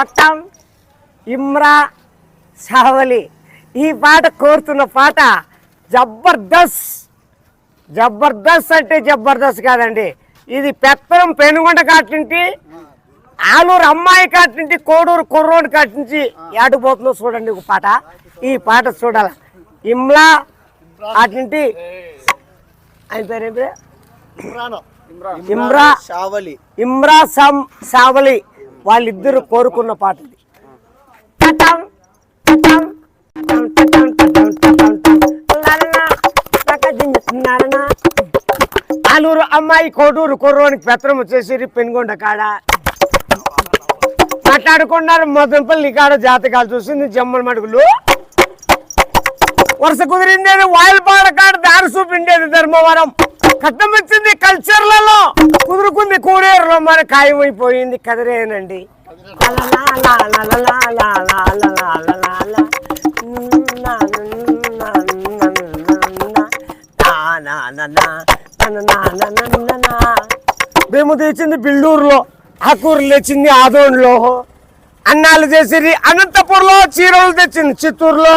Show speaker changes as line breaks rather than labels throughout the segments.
పట్టం ఇమ్రా సావలి ఈ పాట కోరుతున్న పాట జబర్దస్త్. జబర్దస్త్ అంటే జబర్దస్త్ కాదండి. ఇది పెత్తనం పెనుగొండ కాటింటి ఆలూరు అమ్మాయి కాటింటి కోడూరు కుర్రోడు కాటించి ఏడుపోతుందో చూడండి ఒక పాట. ఈ పాట చూడాల. ఇమ్లా అటింటి ఆయన పేరు పేరు? ఇమ్రా
షావలి
ఇమ్రా సమ్ సావలి వాళ్ళిద్దరు కోరుకున్న పాట ఇది. ఆలూరు అమ్మాయి కోటూరు కుర్రోనికి పెత్రం వచ్చేసి పెనుగొండ కాడ. మాట్లాడుకున్నారు మొదంపల్లి కాడ జాతకాలు చూసింది జమ్మల మడుగులు. వరుస కుదిరిందేది వాయిల్ పాడ కాడ దారి చూపిండేది ధర్మవరం. కట్నం వచ్చింది కల్చర్లలో. కుదురుకుంది కూరేరులో మన ఖాయమైపోయింది కదిరేనండి. మేము తెచ్చింది బిల్లూరులో ఆకూరు తెచ్చింది ఆదోన్లో. అన్నాలు చేసింది అనంతపూర్లో చీరలు తెచ్చింది చిత్తూరులో.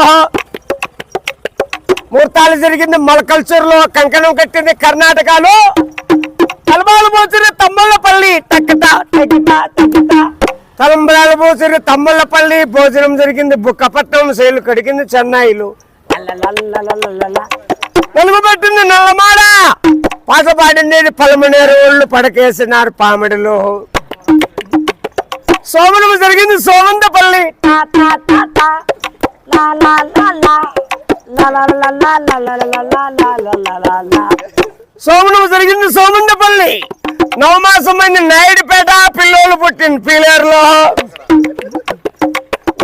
ముహూర్తాలు జరిగింది మలకల్చర్లో కంకణం కట్టింది కర్ణాటకలో. తలబాలు పోసిన తమ్మళ్ళపల్లి టక్కట తలంబరాలు పోసిన తమ్మళ్ళపల్లి భోజనం జరిగింది బుక్కపట్నం శైలు కడిగింది చెన్నైలు. నలుగు పెట్టింది నల్లమాడ. పాట పాడింది పలమనేరు ఒళ్ళు పడకేసినారు పామిడిలో. సోమనము జరిగింది సోమందపల్లి సోమనం జరిగింది సోముండపల్లి. నవమాసమైన నాయుడుపేట పిల్లలు పుట్టిన పిల్లర్లో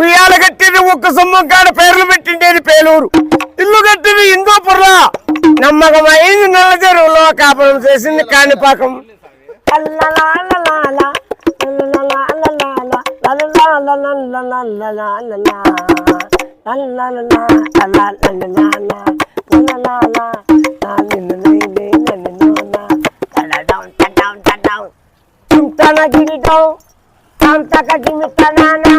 ఉయ్యాల కట్టింది ఒక్క సొమ్ము కాడ పేర్లు పెట్టిండేది పేలూరు. ఇల్లు కట్టింది ఇందోపుర్లో నమ్మకమైంది నల్ల చెరువులో కాపురం చేసింది కాణిపాకం. చింతన గిరిటం కంతక గిమితనానా